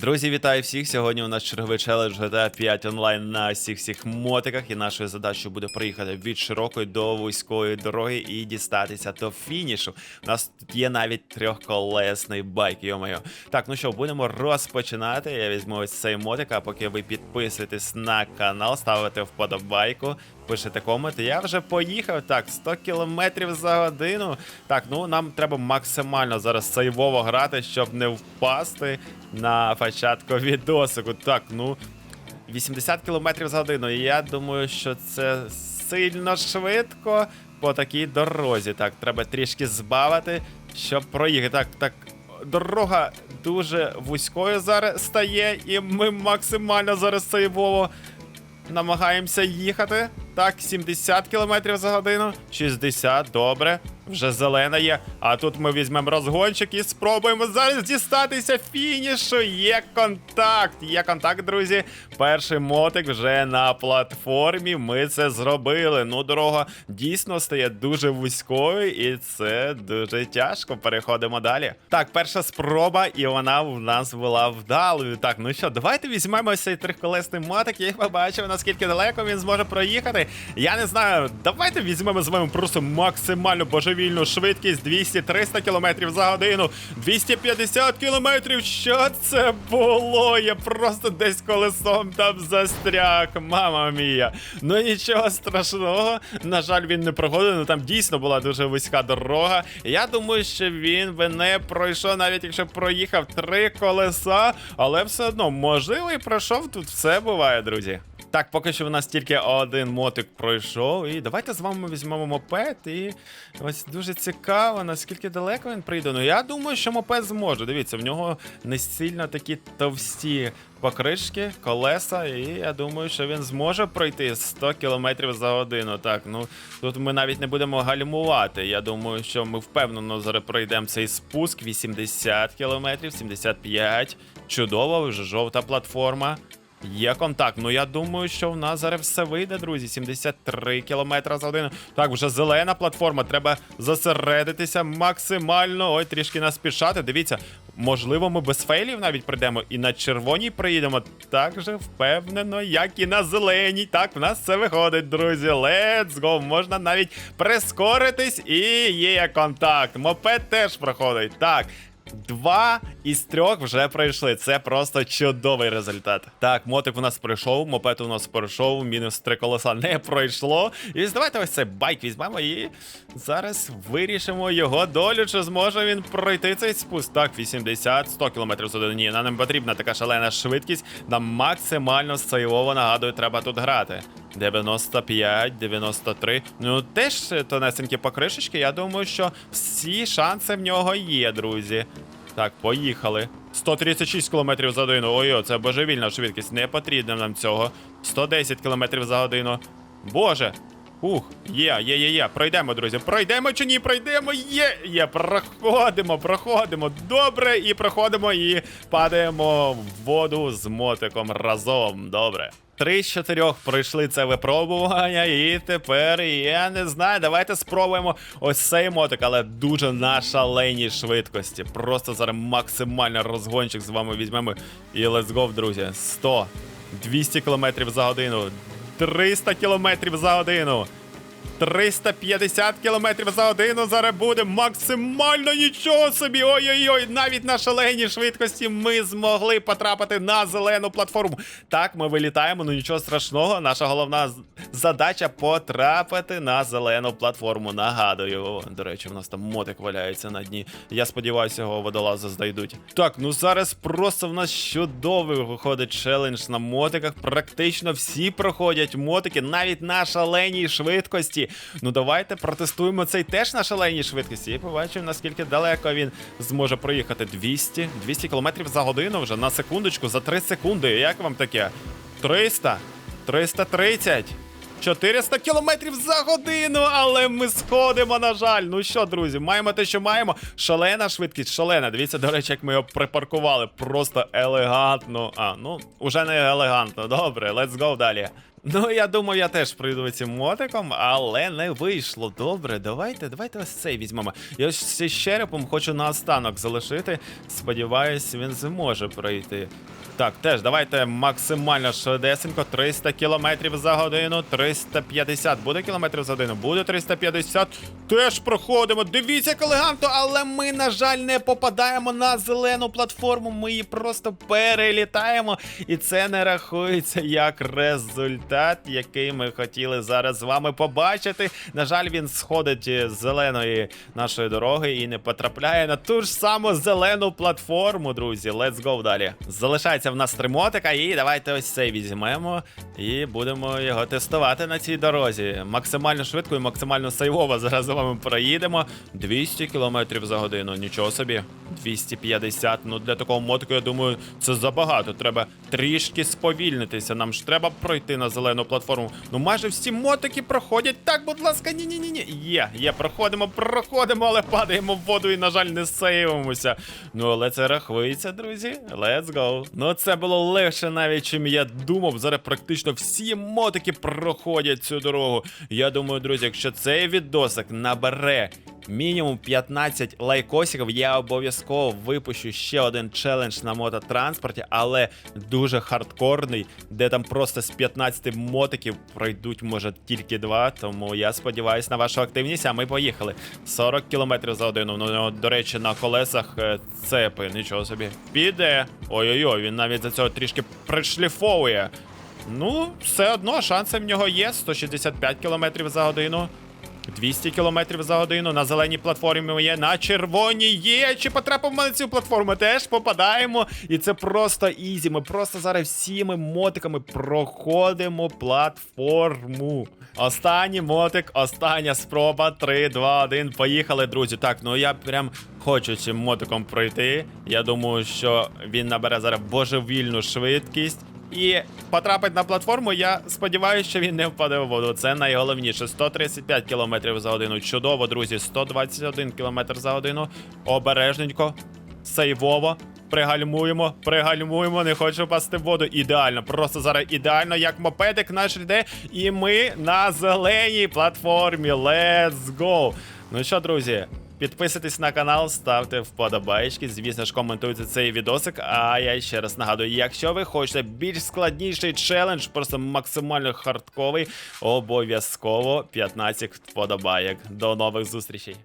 Друзі, вітаю всіх! Сьогодні у нас черговий челендж GTA 5 онлайн на всіх всіх мотиках. І нашою задачею буде проїхати від широкої до вузької дороги і дістатися до фінішу. У нас тут є навіть трьохколесний байк, йомайо. Так, ну що, будемо розпочинати. Я візьму ось цей мотик, а поки ви підписуєтесь на канал, ставите вподобайку. Пишете коменти. Я вже поїхав. Так, 100 км за годину. Так, ну нам треба максимально зараз сейвово грати, щоб не впасти на початку відосику. Так, ну 80 км за годину. Я думаю, що це сильно швидко по такій дорозі. Так, треба трішки збавити, щоб проїхати. Так, так. Дорога дуже вузькою зараз стає, і ми максимально зараз сейвово намагаємося їхати. Так, 70 км за годину, 60, добре. Вже зелена є. А тут ми візьмемо розгончик і спробуємо зараз дістатися фінішу. Є контакт. Є контакт, друзі. Перший мотик вже на платформі. Ми це зробили. Ну, дорога дійсно стає дуже вузькою, і це дуже тяжко. Переходимо далі. Так, перша спроба, і вона в нас була вдалою. Так, ну що, давайте візьмемо цей триколесний мотик і побачимо, наскільки далеко він зможе проїхати. Я не знаю, давайте візьмемо з вами просто максимально божевільну швидкість 200-300 км за годину, 250 км. Що це було? Я просто десь колесом там застряг. Мама мія. Ну нічого страшного. На жаль, він не проходив. Ну там дійсно була дуже вузька дорога. Я думаю, що він би не пройшов, навіть якщо проїхав три колеса, але все одно можливо і пройшов. Тут все буває, друзі. Так, поки що в нас тільки один мотик пройшов. І давайте з вами візьмемо мопед. І ось дуже цікаво, наскільки далеко він прийде. Ну я думаю, що мопед зможе. Дивіться, в нього не сильно такі товсті покришки, колеса, і я думаю, що він зможе пройти 100 км за годину. Так, ну тут ми навіть не будемо гальмувати. Я думаю, що ми впевнено зараз пройдемо цей спуск 80 км, 75. Чудово, вже жовта платформа. Є контакт. Ну я думаю, що в нас зараз все вийде, друзі. 73 км за годину. Так, вже зелена платформа. Треба зосередитися максимально. Ой, трішки наспішати. Дивіться, можливо, ми без фейлів навіть прийдемо і на червоній приїдемо. Так же впевнено, як і на зеленій. Так, в нас все виходить, друзі. Let's go. Можна навіть прискоритись, і є контакт. Мопед теж проходить. Так. Два із трьох вже пройшли. Це просто чудовий результат. Так, мотик у нас пройшов, мопед у нас пройшов, мінус три колеса не пройшло. І давайте ось цей байк візьмемо і зараз вирішимо його долю, чи зможе він пройти цей спуск. Так, 80-100 км за. Ні, нам не потрібна така шалена швидкість. Нам максимально сейвово нагадую, треба тут грати. 95, 93. Ну, теж тонесенькі покришечки. Я думаю, що всі шанси в нього є, друзі. Так, поїхали. 136 км за годину. Ой, це божевільна швидкість. Не потрібно нам цього. 110 км за годину. Боже. Ух, є, є, є, є. Пройдемо, друзі. Пройдемо чи ні? Пройдемо. Є, є. Проходимо, проходимо. Добре, і проходимо, і падаємо в воду з мотиком разом. Добре. Три з чотирьох пройшли це випробування, і тепер я не знаю. Давайте спробуємо ось цей мотик, але дуже на шаленій швидкості. Просто зараз максимально розгончик з вами візьмемо. І let's go, друзі. 100, 200 км за годину, 300 км за годину. 350 км за годину зараз буде максимально нічого собі. Ой-ой-ой, навіть на шаленій швидкості ми змогли потрапити на зелену платформу. Так, ми вилітаємо, ну нічого страшного. Наша головна задача потрапити на зелену платформу. Нагадую, до речі, в нас там мотик валяється на дні. Я сподіваюся, його водолази здайдуть. Так, ну зараз просто в нас чудовий виходить челендж на мотиках. Практично всі проходять мотики, навіть на шаленій швидкості. Ну давайте протестуємо цей теж на шаленій швидкості і побачимо, наскільки далеко він зможе проїхати. 200, 200 км за годину вже на секундочку, за 3 секунди. Як вам таке? 300, 330. 400 кілометрів за годину, але ми сходимо, на жаль. Ну що, друзі, маємо те, що маємо. Шалена швидкість, шалена. Дивіться, до речі, як ми його припаркували. Просто елегантно. А, ну, уже не елегантно. Добре, let's go далі. Ну, я думаю, я теж пройду цим мотиком, але не вийшло. Добре, давайте, давайте ось цей візьмемо. Я цей черепом хочу наостанок залишити. Сподіваюсь, він зможе пройти. Так, теж давайте максимально швидесенько. 300 км за годину, 350. Буде кілометрів за годину? Буде 350. Теж проходимо. Дивіться, як елегантно, але ми, на жаль, не попадаємо на зелену платформу. Ми її просто перелітаємо. І це не рахується як результат, який ми хотіли зараз з вами побачити. На жаль, він сходить з зеленої нашої дороги і не потрапляє на ту ж саму зелену платформу, друзі. Let's go далі. Залишається в нас три мотика, і давайте ось цей візьмемо і будемо його тестувати на цій дорозі. Максимально швидко і максимально сейвово зараз з вами проїдемо. 200 км за годину, нічого собі. 250. Ну для такого мотика, я думаю, це забагато. Треба трішки сповільнитися. Нам ж треба пройти на зелену платформу. Ну майже всі мотики проходять. Так, будь ласка, ні, ні, ні, ні. Є, є, проходимо, проходимо, але падаємо в воду і, на жаль, не сейвимося. Ну, але це рахується, друзі. Let's go. Ну, це було легше навіть, чим я думав. Зараз практично всі мотики проходять цю дорогу. Я думаю, друзі, якщо цей відосик набере мінімум 15 лайкосиків, я обов'язково випущу ще один челендж на мототранспорті, але дуже хардкорний, де там просто з 15 мотиків пройдуть, може, тільки два. Тому я сподіваюся на вашу активність, а ми поїхали. 40 км за годину. Ну, до речі, на колесах е, цепи, нічого собі. Піде. Ой-ой-ой, він навіть за цього трішки пришліфовує. Ну, все одно шанси в нього є. 165 км за годину. 200 км за годину на зеленій платформі є, на червоній є. Чи потрапимо на цю платформу? Теж попадаємо. І це просто ізі. Ми просто зараз всіми мотиками проходимо платформу. Останній мотик, остання спроба. 3, 2, 1. Поїхали, друзі. Так, ну я прям хочу цим мотиком пройти. Я думаю, що він набере зараз божевільну швидкість. І потрапить на платформу, я сподіваюся, що він не впаде в воду. Це найголовніше. 135 км за годину. Чудово, друзі. 121 км за годину. Обережненько, сейвово. Пригальмуємо, пригальмуємо, не хочу впасти в воду. Ідеально, просто зараз ідеально, як мопедик наш йде. І ми на зеленій платформі. Let's go! Ну що, друзі, Підписуйтесь на канал, ставте вподобайки, звісно ж, коментуйте цей відосик. А я ще раз нагадую, якщо ви хочете більш складніший челендж, просто максимально хардковий, обов'язково 15 вподобайок. До нових зустрічей.